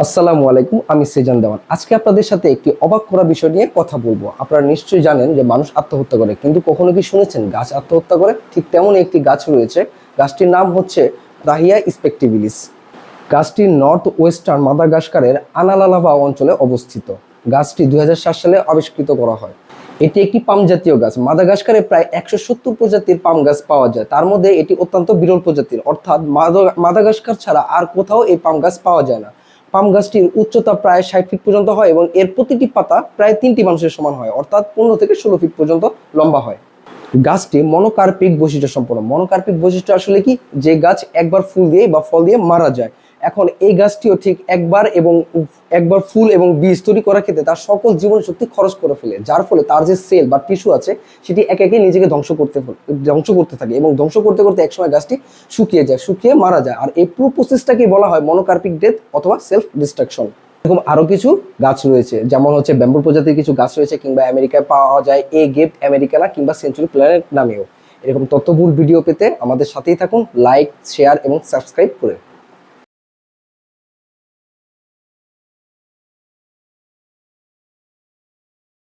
আসসালামু আলাইকুম, আমি সেজান দেওয়ান। আজকে আপনাদের সাথে একটি অবাক করা বিষয় নিয়ে কথা বলব। আপনারা নিশ্চয়ই জানেন যে মানুষ আত্মহত্যা করে, কিন্তু কখনো কি শুনেছেন গাছ আত্মহত্যা করে? ঠিক তেমন একটি গাছ রয়েছে। গাছটির নাম হচ্ছে রাহিয়া স্পেকটিভিলিস। গাছটি নর্থ ওয়েস্টার্ন মাদাগাস্কারের আনালালাভা অঞ্চলে অবস্থিত। গাছটি দুই হাজার সাত সালে আবিষ্কৃত করা হয়। এটি একটি পাম জাতীয় গাছ। মাদাগাস্কারে প্রায় একশো সত্তর প্রজাতির পাম গাছ পাওয়া যায়। তার মধ্যে এটি অত্যন্ত বিরল প্রজাতির। অর্থাৎ মাদা- মাদাগাস্কার ছাড়া আর কোথাও এই পাম গাছ পাওয়া যায় না। পাম গাছটির উচ্চতা প্রায় ষাট ফিট পর্যন্ত হয় এবং এর প্রতিটি পাতা প্রায় তিনটি মানুষের সমান হয়, অর্থাৎ পনেরো থেকে ষোলো ফিট পর্যন্ত লম্বা হয়। গাছটি মনোকার্পিক বৈশিষ্ট্য সম্পন্ন মনোকার্পিক বৈশিষ্ট্য আসলে কি? যে গাছ একবার ফুল দিয়ে বা ফল দিয়ে মারা যায়। এখন এই গাছটিও ঠিক একবার এবং একবার ফুল এবং বীজ তৈরি করার ক্ষেত্রে তার সকল জীবন শক্তি খরচ করে ফেলে। যার ফলে তার যে সেল বা টিস্যু আছে, সেটি একে একে নিজেকে ধ্বংস করতে ধ্বংস করতে থাকে এবং ধ্বংস করতে করতে একসময় গাছটি শুকিয়ে যায়, শুকিয়ে মারা যায়। আর এই পুরো প্রসেসটাকে বলা হয় মনোকার্পিক ডেথ অথবা সেলফ ডিস্ট্রাকশন এরকম আরও কিছু গাছ রয়েছে, যেমন হচ্ছে ব্যাম্বু প্রজাতির কিছু গাছ রয়েছে কিংবা আমেরিকায় পাওয়া যায় এ গেপ আমেরিকানা কিংবা সেঞ্চুরি প্ল্যানেট নামেও। এরকম তথ্যবহুল ভিডিও পেতে আমাদের সাথেই থাকুন লাইক শেয়ার এবং সাবস্ক্রাইব করে।